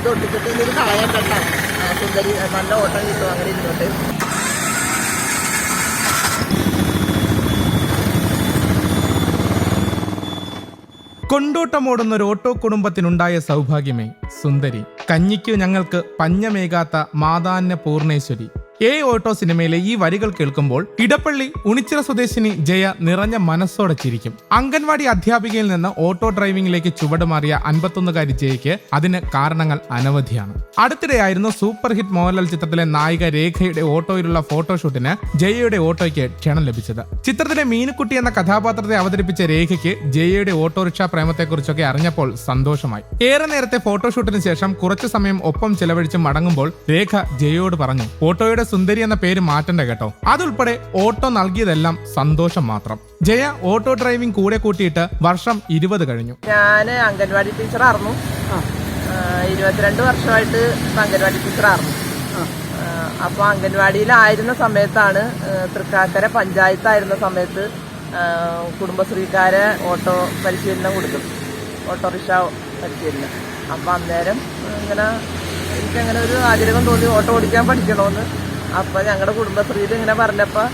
ഇത് ഒട്ടിച്ചിട്ട് ഇനി ഇത് കളയാൻ കണ്ട. സുന്ദരി നല്ല ഓട്ടം കിട്ടും അങ്ങനെ ഇരുന്നോട്ട്. കൊണ്ടോട്ടമോടുന്ന ഒരു ഓട്ടോ കുടുംബത്തിനുണ്ടായ സൗഭാഗ്യമേ സുന്ദരി. കഞ്ഞിക്കു ഞങ്ങൾക്ക് പഞ്ഞമേകാത്ത മാതാന്യ പൂർണേശ്വരി എ ഓട്ടോ സിനിമയിലെ ഈ വരികൾ കേൾക്കുമ്പോൾ ഇടപ്പള്ളി ഉണിച്ചിറ സ്വദേശിനി ജയ നിറഞ്ഞ മനസ്സോടെ ചിരിക്കും. അംഗൻവാടി അധ്യാപികയിൽ നിന്ന് ഓട്ടോ ഡ്രൈവിംഗിലേക്ക് ചുവടുമാറിയ അൻപത്തൊന്നുകാരി ജയയ്ക്ക് അതിന് കാരണങ്ങൾ അനവധിയാണ്. അടുത്തിടെയായിരുന്നു സൂപ്പർ ഹിറ്റ് മോഹൻലാൽ ചിത്രത്തിലെ നായിക രേഖയുടെ ഓട്ടോയിലുള്ള ഫോട്ടോഷൂട്ടിന് ജയയുടെ ഓട്ടോയ്ക്ക് ക്ഷണം ലഭിച്ചത്. ചിത്രത്തിലെ മീനുക്കുട്ടി എന്ന കഥാപാത്രത്തെ അവതരിപ്പിച്ച രേഖയ്ക്ക് ജയയുടെ ഓട്ടോറിക്ഷ പ്രേമത്തെക്കുറിച്ചൊക്കെ അറിഞ്ഞപ്പോൾ സന്തോഷമായി. ഏറെ നേരത്തെ ഫോട്ടോഷൂട്ടിന് ശേഷം കുറച്ചു സമയം ഒപ്പം ചെലവഴിച്ച് മടങ്ങുമ്പോൾ രേഖ ജയയോട് പറഞ്ഞു ഓട്ടോയുടെ സുന്ദരി എന്ന പേര് മാറ്റണ്ട കേട്ടോ. അതുൾപ്പെടെ ഓട്ടോ നൽകിയതെല്ലാം സന്തോഷം മാത്രം. ജയ ഓട്ടോ ഡ്രൈവിംഗ് കൂടെ കൂട്ടിയിട്ട് വർഷം ഇരുപത് കഴിഞ്ഞു. ഞാൻ അംഗൻവാടി ടീച്ചറായിരുന്നു ഇരുപത്തിരണ്ട് വർഷമായിട്ട് അംഗൻവാടി ടീച്ചറായിരുന്നു അപ്പോൾ അംഗൻവാടിയിലായിരുന്ന സമയത്താണ് തൃക്കാക്കര പഞ്ചായത്തായിരുന്ന സമയത്ത് കുടുംബശ്രീക്കാരെ ഓട്ടോ പരിശീലനം കൊടുക്കും ഓട്ടോറിക്ഷ പരിശീലനം. അപ്പോൾ അന്നേരം ഇങ്ങനെ എനിക്കങ്ങനെ ഒരു ആഗ്രഹം തോന്നി ഓട്ടോ ഓടിക്കാൻ പഠിക്കണമെന്ന് അപ്പോൾ ഞങ്ങളുടെ കുടുംബശ്രീയിൽ ഇങ്ങനെ പറഞ്ഞപ്പോൾ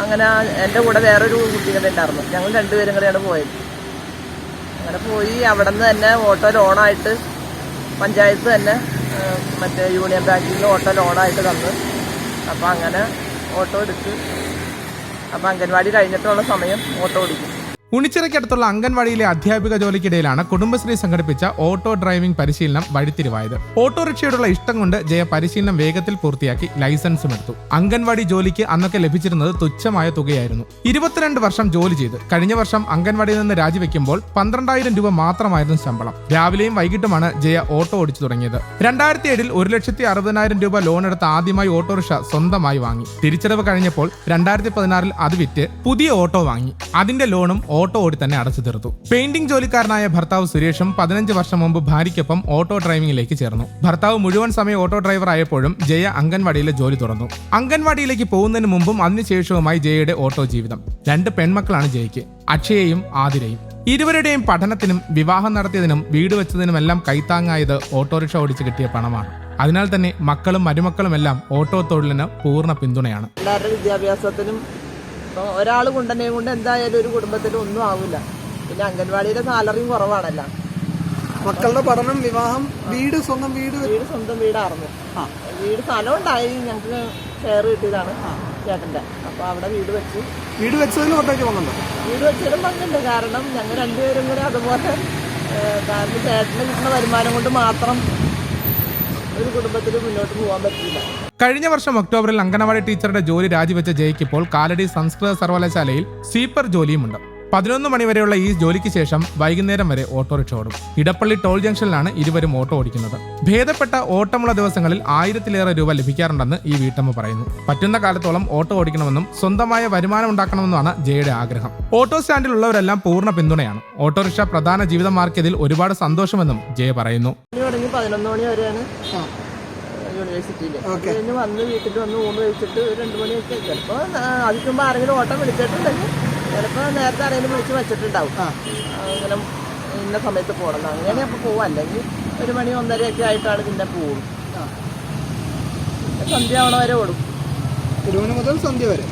അങ്ങനെ എന്റെ കൂടെ വേറൊരു കുട്ടികൾ കൂടെ ഉണ്ടായിരുന്നു ഞങ്ങൾ രണ്ടുപേരും കൂടെയാണ് പോയത്. അങ്ങനെ പോയി അവിടെ തന്നെ ഓട്ടോ ലോണായിട്ട് പഞ്ചായത്ത് തന്നെ മറ്റേ യൂണിയൻ ബാങ്കിൽ നിന്ന് ഓട്ടോ ലോണായിട്ട് തന്ന്. അപ്പോൾ അങ്ങനെ ഓട്ടോ എടുത്ത് അപ്പോൾ അംഗൻവാടി കഴിഞ്ഞിട്ടുള്ള സമയം ഓട്ടോ ഓടിക്കും. ഉണിച്ചിറയ്ക്കടുത്തുള്ള അംഗൻവാടിയിലെ അധ്യാപിക ജോലിക്കിടയിലാണ് കുടുംബശ്രീ സംഘടിപ്പിച്ച ഓട്ടോ ഡ്രൈവിംഗ് പരിശീലനം വഴിത്തിരിവായത്. ഓട്ടോറിക്ഷയോടുള്ള ഇഷ്ടം കൊണ്ട് ജയ പരിശീലനം വേഗത്തിൽ പൂർത്തിയാക്കി ലൈസൻസും എടുത്തു. അംഗൻവാടി ജോലിക്ക് അന്നൊക്കെ ലഭിച്ചിരുന്നത് തുച്ഛമായ തുകയായിരുന്നു. ഇരുപത്തിരണ്ട് വർഷം ജോലി ചെയ്ത് കഴിഞ്ഞ വർഷം അംഗൻവാടിയിൽ നിന്ന് രാജിവെക്കുമ്പോൾ പന്ത്രണ്ടായിരം രൂപ മാത്രമായിരുന്നു ശമ്പളം. രാവിലെയും വൈകിട്ടുമാണ് ജയ ഓട്ടോ ഓടിച്ചു തുടങ്ങിയത്. രണ്ടായിരത്തി ഏഴിൽ ഒരു ലക്ഷത്തി അറുപതിനായിരം രൂപ ലോൺ എടുത്ത് ആദ്യമായി ഓട്ടോറിക്ഷ സ്വന്തമായി വാങ്ങി. തിരിച്ചടവ് കഴിഞ്ഞപ്പോൾ രണ്ടായിരത്തി പതിനാറിൽ അത് വിറ്റ് പുതിയ ഓട്ടോ വാങ്ങി. അതിന്റെ ലോണും ഓട്ടോ ഓടി തന്നെ അടച്ചു തീർത്തു. പെയിന്റിംഗ് ജോലിക്കാരനായ ഭർത്താവ് സുരേഷും പതിനഞ്ച് വർഷം മുമ്പ് ഭാര്യയ്ക്കൊപ്പം ഓട്ടോ ഡ്രൈവിംഗിലേക്ക് ചേർന്നു. ഭർത്താവ് മുഴുവൻ സമയം ഓട്ടോ ഡ്രൈവർ ആയപ്പോഴും ജയ അംഗൻവാടിയിലെ ജോലി തുറന്നു. അംഗൻവാടിയിലേക്ക് പോകുന്നതിന് മുമ്പും അതിനുശേഷവുമായി ജയയുടെ ഓട്ടോ ജീവിതം. രണ്ട് പെൺമക്കളാണ് ജയയ്ക്ക്. അക്ഷയയും ആതിരയും. ഇരുവരുടെയും പഠനത്തിനും വിവാഹം നടത്തിയതിനും വീട് വെച്ചതിനുമെല്ലാം കൈത്താങ്ങായത് ഓട്ടോറിക്ഷ ഓടിച്ച് കിട്ടിയ പണമാണ്. അതിനാൽ തന്നെ മക്കളും മരുമക്കളുമെല്ലാം ഓട്ടോ തൊഴിലിന് പൂർണ പിന്തുണയാണ്. എല്ലാവരുടെ വിദ്യാഭ്യാസത്തിനും ഇപ്പോൾ ഒരാൾ കൊണ്ടുതന്നെയും കൊണ്ട് എന്തായാലും ഒരു കുടുംബത്തിൽ ഒന്നും ആവില്ല. പിന്നെ അംഗൻവാടിയിലെ സാലറിയും കുറവാണല്ലോ. മക്കളുടെ പഠനം വിവാഹം വീട് സ്വന്തം വീട്. വീട് സ്വന്തം വീടായിരുന്നു. വീട് സ്ഥലം ഉണ്ടായി ഞങ്ങൾക്ക് ഷെയർ കിട്ടിയതാണ് ചേട്ടന്റെ. അപ്പോൾ അവിടെ വീട് വെച്ചു. വീട് വെച്ചതിലും ഒട്ടേക്ക് പോകുന്നുണ്ടോ വീട് വെച്ചതിലും പങ്കുണ്ട് കാരണം ഞങ്ങൾ രണ്ടുപേരും കൂടെ അതുപോലെ കാരണം ചേട്ടന് കിട്ടുന്ന വരുമാനം കൊണ്ട് മാത്രം ഒരു കുടുംബത്തിന് മുന്നോട്ട് പോകാൻ പറ്റില്ല. കഴിഞ്ഞ വർഷം ഒക്ടോബറിൽ അംഗനവാടി ടീച്ചറുടെ ജോലി രാജിവെച്ച ജയ്ക്ക് കാലടി സംസ്കൃത സർവകലാശാലയിൽ സ്വീപ്പർ ജോലിയുമുണ്ട്. പതിനൊന്ന് മണിവരെയുള്ള ഈ ജോലിക്ക് ശേഷം വൈകുന്നേരം വരെ ഓട്ടോറിക്ഷ ഓടും. ഇടപ്പള്ളി ടോൾ ജംഗ്ഷനിലാണ് ഇരുവരും ഓട്ടോ ഓടിക്കുന്നത്. ഭേദപ്പെട്ട ഓട്ടമുള്ള ദിവസങ്ങളിൽ ആയിരത്തിലേറെ രൂപ ലഭിക്കാറുണ്ടെന്ന് ഈ വീട്ടമ്മ പറയുന്നു. പറ്റുന്ന കാലത്തോളം ഓട്ടോ ഓടിക്കണമെന്നും സ്വന്തമായ വരുമാനം ഉണ്ടാക്കണമെന്നുമാണ് ജയയുടെ ആഗ്രഹം. ഓട്ടോ സ്റ്റാൻഡിലുള്ളവരെല്ലാം പൂർണ പിന്തുണയാണ്. ഓട്ടോറിക്ഷ പ്രധാന ജീവിതമാർക്കിയതിൽ ഒരുപാട് സന്തോഷമെന്നും ജയ പറയുന്നു. പതിനൊന്ന് മണി വരെയാണ് യൂണിവേഴ്സിറ്റിയിൽ വന്ന് വീട്ടിൽ വന്ന് ഊണ് കഴിച്ചിട്ട് രണ്ട് മണിയൊക്കെ ചിലപ്പോൾ അതിക്കുമ്പോൾ ആരെങ്കിലും ഓട്ടം വിളിച്ചിട്ടുണ്ടെങ്കിൽ ചിലപ്പോൾ നേരത്തെ ആരെങ്കിലും വിളിച്ച് വെച്ചിട്ടുണ്ടാവും. അങ്ങനെ ഇങ്ങനെ ഇന്ന സമയത്ത് പോകണം. അങ്ങനെ അപ്പോൾ പോവാ. അല്ലെങ്കിൽ ഒരു മണി ഒന്നരയൊക്കെ ആയിട്ടാണ് പിന്നെ പോവും. സന്ധ്യ ആവണ വരെ ഓടും. തിരുവനന്തപുരം മുതൽ സന്ധ്യ വരെ.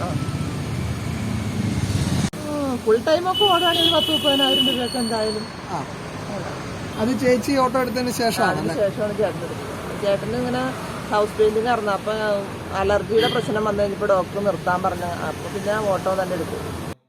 ഫുൾ ടൈമൊക്കെ ഓടുകയാണെങ്കിൽ പത്ത് മുപ്പതിനായിരം രൂപയൊക്കെ എന്തായാലും. അത് ചേച്ചി ഓട്ടോ എടുത്തതിന് ശേഷമാണ് ശേഷമാണ് ചേട്ടൻ ചേട്ടന് ഇങ്ങനെ ഹൗസ് പെയിന്റിങ് ആയിരുന്നു അപ്പം അലർജിയുടെ പ്രശ്നം വന്നു കഴിഞ്ഞപ്പോൾ ഡോക്ടർ നിർത്താൻ പറഞ്ഞു. അപ്പോൾ പിന്നെ ഓട്ടോ തന്നെ എടുത്തു.